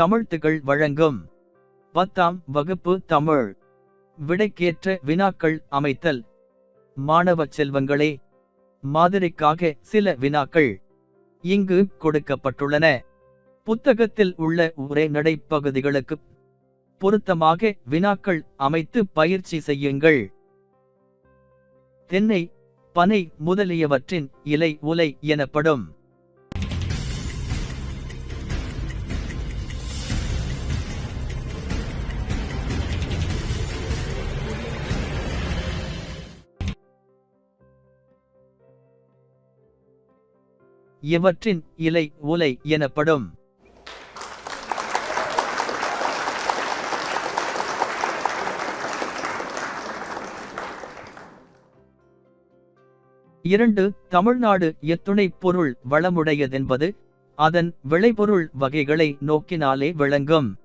தமிழ்த்துகள் வழங்கும். பத்தாம் வகுப்பு தமிழ். விடைக்கேற்ற வினாக்கள் அமைத்தல். மாணவ செல்வங்களே மாதிரிக்காக சில வினாக்கள் இங்கு கொடுக்கப்பட்டுள்ளன. புத்தகத்தில் உள்ள உரைநடை பகுதிகளுக்கு பொருத்தமாக வினாக்கள் அமைத்து பயிற்சி செய்யுங்கள். தென்னை பனை முதலியவற்றின் இலை உலை எனப்படும். இவற்றின் இலை உலை எனப்படும்? இரண்டு தமிழ்நாடு எத்துணை பொருள் வளமுடையதென்பது அதன் விளைபொருள் வகைகளை நோக்கினாலே விளங்கும்.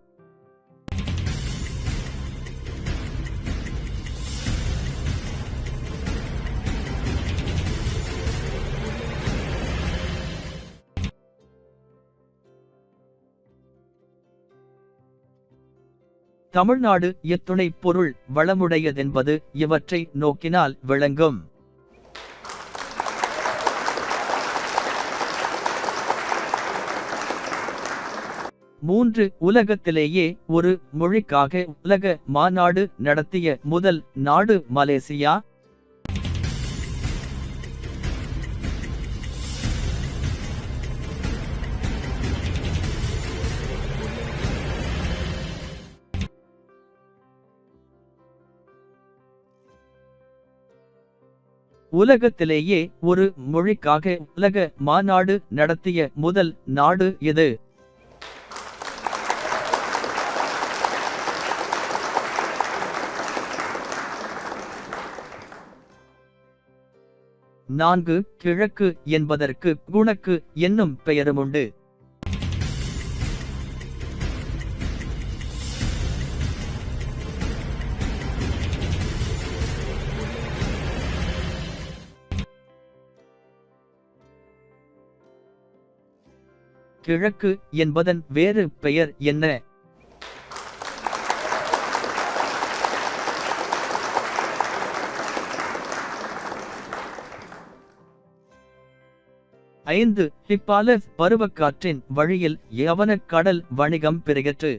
தமிழ்நாடு இத்துணை பொருள் வளமுடையதென்பது இவற்றை நோக்கினால் விளங்கும். மூன்று உலகத்திலேயே ஒரு மொழிக்காக உலக மாநாடு நடத்திய முதல் நாடு மலேசியா. உலகத்திலேயே ஒரு மொழிக்காக உலக மாநாடு நடத்திய முதல் நாடு எது நான்கு கிழக்கு என்பதற்கு குணக்கு என்னும் பெயரும் உண்டு. கிழக்கு என்பதன் வேறு பெயர் என்ன? ஐந்து ஹிப்பாலஸ் பருவக்காற்றின் வழியில் யவனக் கடல் வணிகம் பெறுகிறது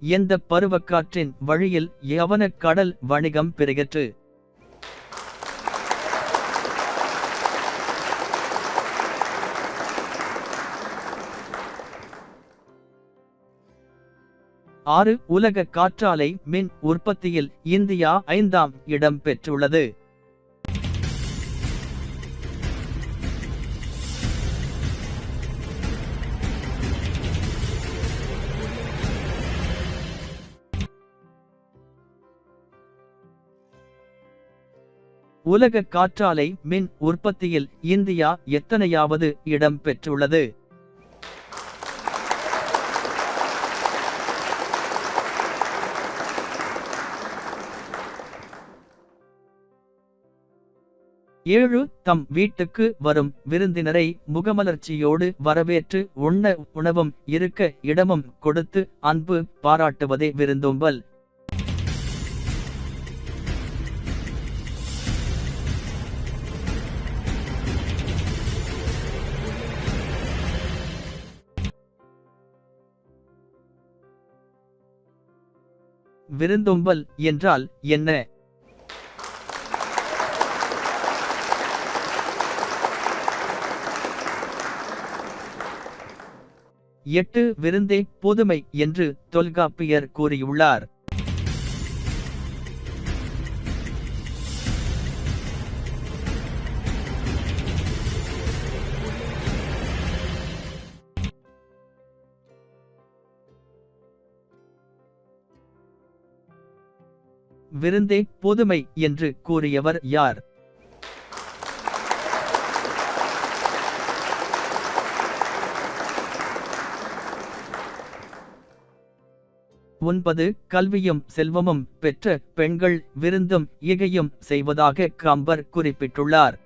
எந்த பருவக்காற்றின் வழியில் யவன கடல் வணிகம் பெறுகிற்று ஆறு உலக காற்றாலை மின் உற்பத்தியில் இந்தியா ஐந்தாம் இடம் பெற்றுள்ளது. உலக காற்றாலை மின் உற்பத்தியில் இந்தியா எத்தனையாவது இடம் பெற்றுள்ளது? ஏழு தம் வீட்டுக்கு வரும் விருந்தினரை முகமலர்ச்சியோடு வரவேற்று உண்ண உணவும் இருக்க இடமும் கொடுத்து அன்பு பாராட்டுவதே விருந்தோம்பல். விருந்தோம்பல் என்றால் என்ன? எட்டு விருந்தே போதுமை என்று தொல்காப்பியர் கூறியுள்ளார். விருந்தே பொதுமை என்று கூறியவர் யார்? ஒன்பது கல்வியும் செல்வமும் பெற்ற பெண்கள் விருந்தும் இகையும் செய்வதாக கம்பர் குறிப்பிட்டுள்ளார்.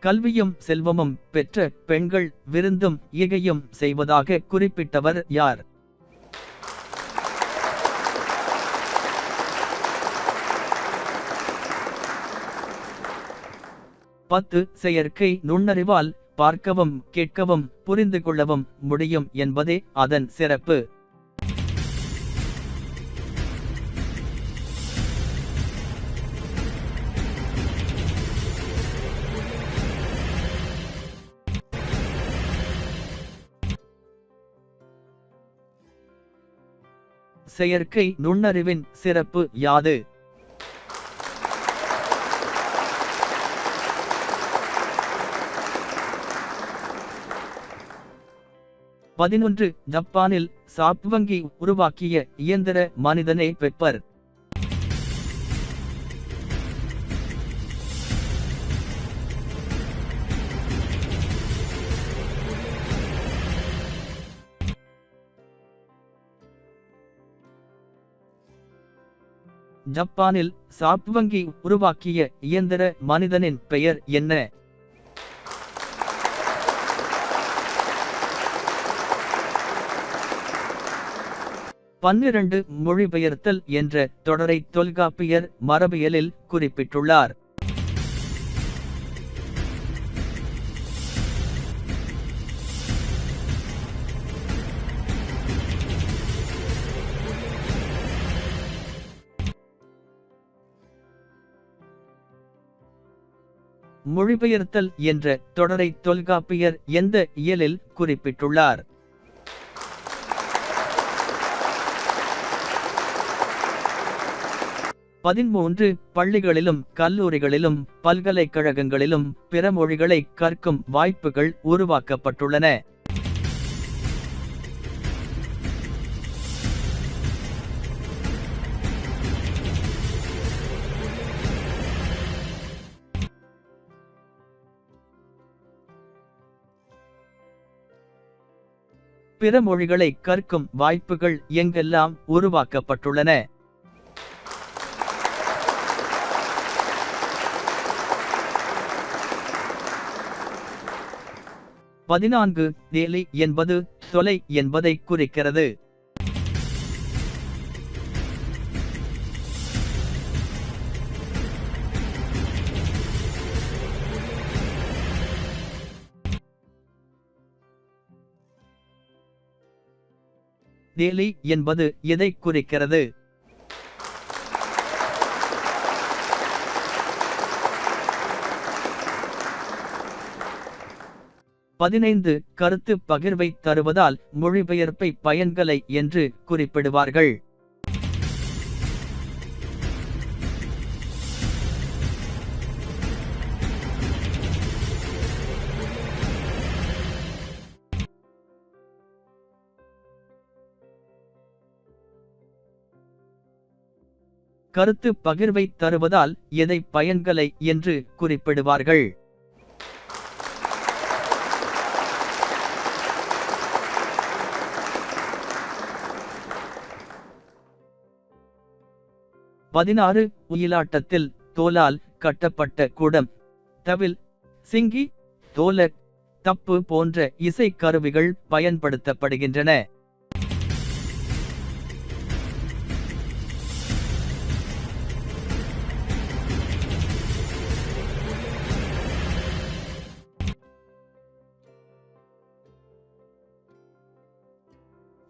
கல்வியும் செல்வமும் பெற்ற பெண்கள் விருந்தும் இகையும் செய்வதாக குறிப்பிட்டவர் யார்? பத்து செயற்கை நுண்ணறிவால் பார்க்கவும் கேட்கவும் புரிந்து கொள்ளவும் முடியும் என்பதே அதன் சிறப்பு. செயற்கை நுண்ணறிவின் சிறப்பு யாது? பதினொன்று ஜப்பானில் சாப்வங்கி உருவாக்கிய இயந்திர மனிதனே பெப்பர். ஜப்பானில் சாப்வங்கி உருவாக்கிய இயந்திர மனிதனின் பெயர் என்ன? பன்னிரண்டு மொழிபெயர்த்தல் என்ற தொடரை தொல்காப்பியர் மரபியலில் குறிப்பிட்டுள்ளார். மொழிபெயர்த்தல் என்ற தொடரை தொல்காப்பியர் எந்த இயலில் குறிப்பிட்டுள்ளார்? பதிமூன்று பள்ளிகளிலும் கல்லூரிகளிலும் பல்கலைக்கழகங்களிலும் பிற மொழிகளை கற்கும் வாய்ப்புகள் உருவாக்கப்பட்டுள்ளன. பிற மொழிகளை கற்கும் வாய்ப்புகள் எங்கெல்லாம் உருவாக்கப்பட்டுள்ளன? பதினான்கு தேலி என்பது தொலை என்பதை குறிக்கிறது. தேலி என்பது எதை குறிக்கிறது? பதினைந்து கருத்து பகிர்வை தருவதால் மொழிபெயர்ப்பை பயன்களை என்று குறிப்பிடுவார்கள். கருத்து பகிர்வை தருவதால் எதை பயன்களை என்று குறிப்பிடுவார்கள். பதினாறு உயிலாட்டத்தில் தோலால் கட்டப்பட்ட குடம் தவில் சிங்கி தோலக் தப்பு போன்ற இசை கருவிகள் பயன்படுத்தப்படுகின்றன.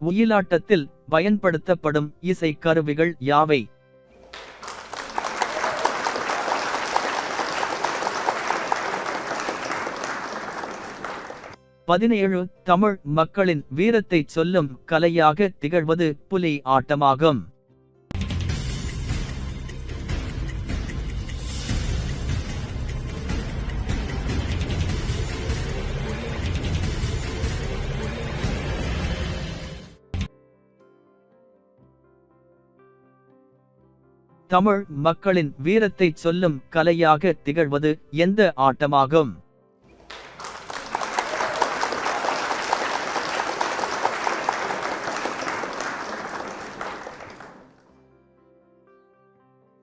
ஒயிலாட்டத்தில் பயன்படுத்தப்படும் இசை கருவிகள் யாவை? பதினேழு தமிழ் மக்களின் வீரத்தைச் சொல்லும் கலையாக திகழ்வது புலி ஆட்டமாகும். தமிழ் மக்களின் வீரத்தை சொல்லும் கலையாக திகழ்வது எந்த ஆட்டமாகும்?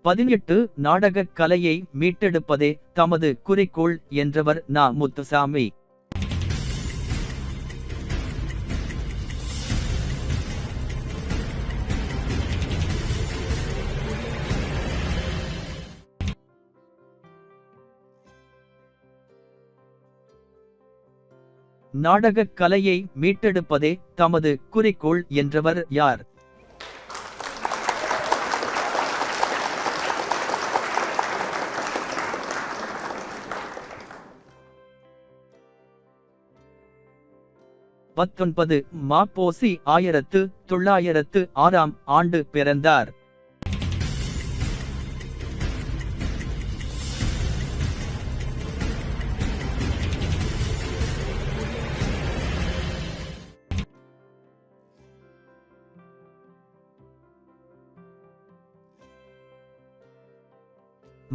பதினெட்டு நாடகக் கலையை மீட்டெடுப்பதே தமது குறிக்கோள் என்றவர் நா முத்துசாமி. நாடகக் கலையை மீட்டெடுப்பதே தமது குறிக்கோள் என்றவர் யார்? பத்தொன்பது மாப்போசி ஆயிரத்து தொள்ளாயிரத்து ஆறாம் ஆண்டு பிறந்தார்.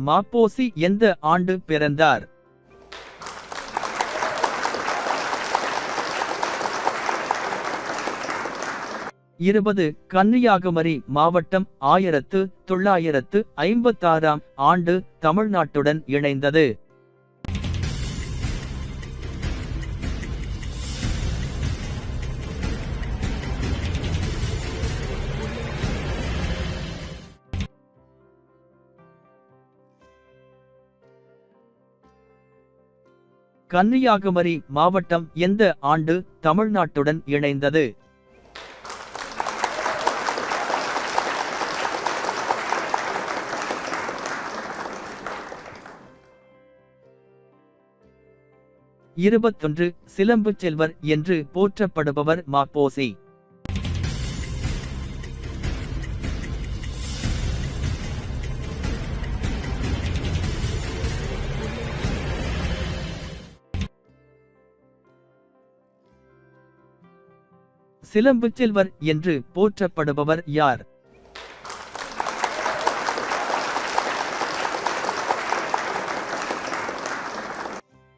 மாப்போசி எந்த ஆண்டு பிறந்தார்? இருபது கன்னியாகுமரி மாவட்டம் ஆயிரத்து தொள்ளாயிரத்து ஐம்பத்தாறாம் ஆண்டு தமிழ்நாட்டுடன் இணைந்தது. கன்னியாகுமரி மாவட்டம் எந்த ஆண்டு தமிழ்நாட்டுடன் இணைந்தது? இருபத்தொன்று சிலம்பு செல்வர் என்று போற்றப்படுபவர் மாப்போசி சிலம்பு செல்வர் என்று போற்றப்படுபவர் யார்?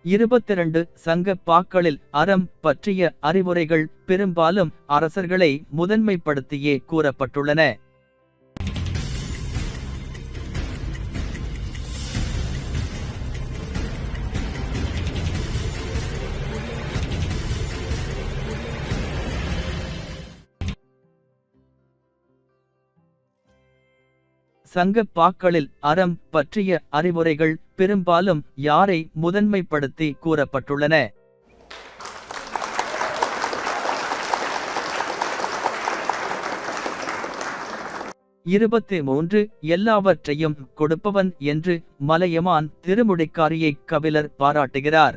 இருபத்திரண்டு சங்க பாக்களில் அறம் பற்றிய அறிவுரைகள் பெரும்பாலும் அரசர்களை முதன்மைப்படுத்தியே கூறப்பட்டுள்ளன. சங்க பாக்களில் அறம் பற்றிய அறிவுரைகள் பெரும்பாலும் யாரை முதன்மைப்படுத்தி கூறப்பட்டுள்ளன? இருபத்தி மூன்று எல்லாவற்றையும் கொடுப்பவன் என்று மலையமான் திருமுடிக்காரியை கபிலர் பாராட்டுகிறார்.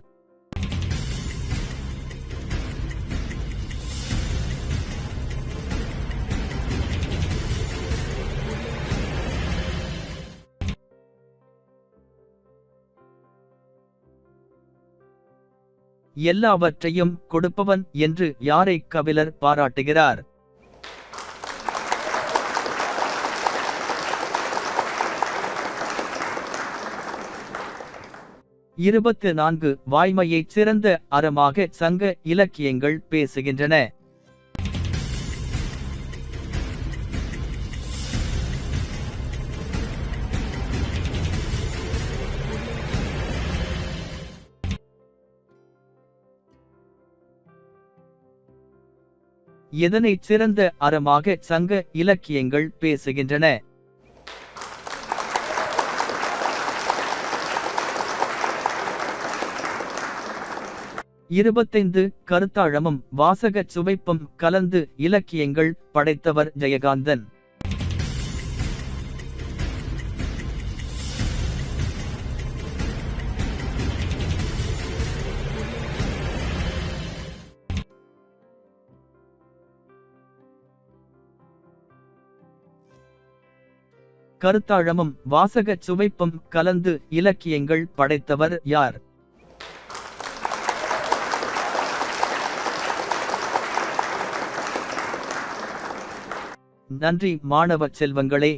எல்லாவற்றையும் கொடுப்பவன் என்று யாரை கபிலர் பாராட்டுகிறார்? இருபத்து நான்கு வாய்மையைச் சிறந்த அறமாக சங்க இலக்கியங்கள் பேசுகின்றன. இதனை சிறந்த அறமாக சங்க இலக்கியங்கள் பேசுகின்றன? இருபத்தைந்து கருத்தாழமும் வாசகச் சுவைப்பும் கலந்து இலக்கியங்கள் படைத்தவர் ஜெயகாந்தன். கருத்தாழமும் வாசகச் சுவைப்பும் கலந்து இலக்கியங்கள் படைத்தவர் யார்? நன்றி மாணவ செல்வங்களே.